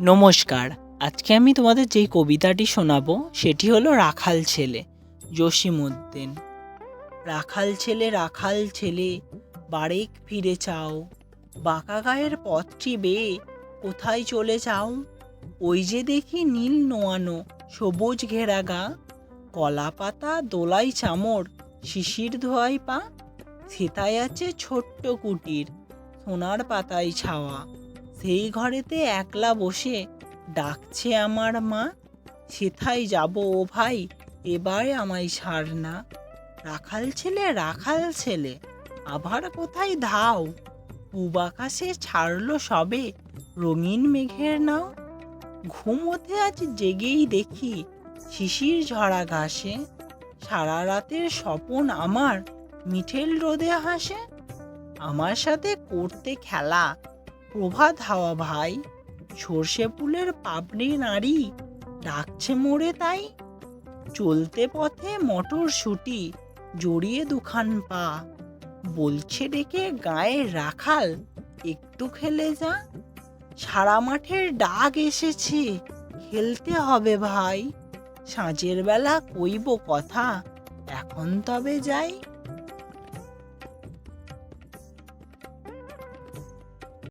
নমস্কার। আজকে আমি তোমাদের যেই কবিতাটি শোনাবো, সেটি হলো রাখাল ছেলে, জসিমউদ্দিন। রাখাল ছেলে রাখাল ছেলে, বারেক ফিরে চাও। বাঁকা গায়ের পথটি বেয়ে কোথায় চলে যাও? ওই যে দেখি নীল নোয়ানো, সবুজ ঘেরা গা। কলা পাতা, দোলাই চামড় শিশির ধোয়াই পা। সেতায় আছে ছোট্ট কুটির, সোনার পাতায় ছাওয়া। সেই ঘরেতে একলা বসে ডাকছে আমার মা, সেথায় যাব ও ভাই? এবারে আমায় ছাড় না। রাখাল ছেলে রাখাল ছেলে, আবার কোথায় ধাও? পূব আকাশে ছাড়লো সবে, রঙিন মেঘের নাও। ঘুমোতে আজ জেগেই দেখি শিশির ঝরা ঘাসে। সারা রাতের স্বপন আমার, মিঠেল রোদে হাসে। আমার সাথে করতে খেলা প্রভাত হাওয়া ভাই, সর্ষে ফুলের পাপড়ি নারী ডাকছে মোড়ে তাই। চলতে পথে মটর শুটি, জড়িয়ে দুখান পা। বলছে ডেকে গায়ে রাখাল, একটু খেলে যা। সারা মাঠের ডাক এসেছে, খেলতে হবে ভাই। সাঁঝের বেলা কইব কথা, এখন তবে যাই।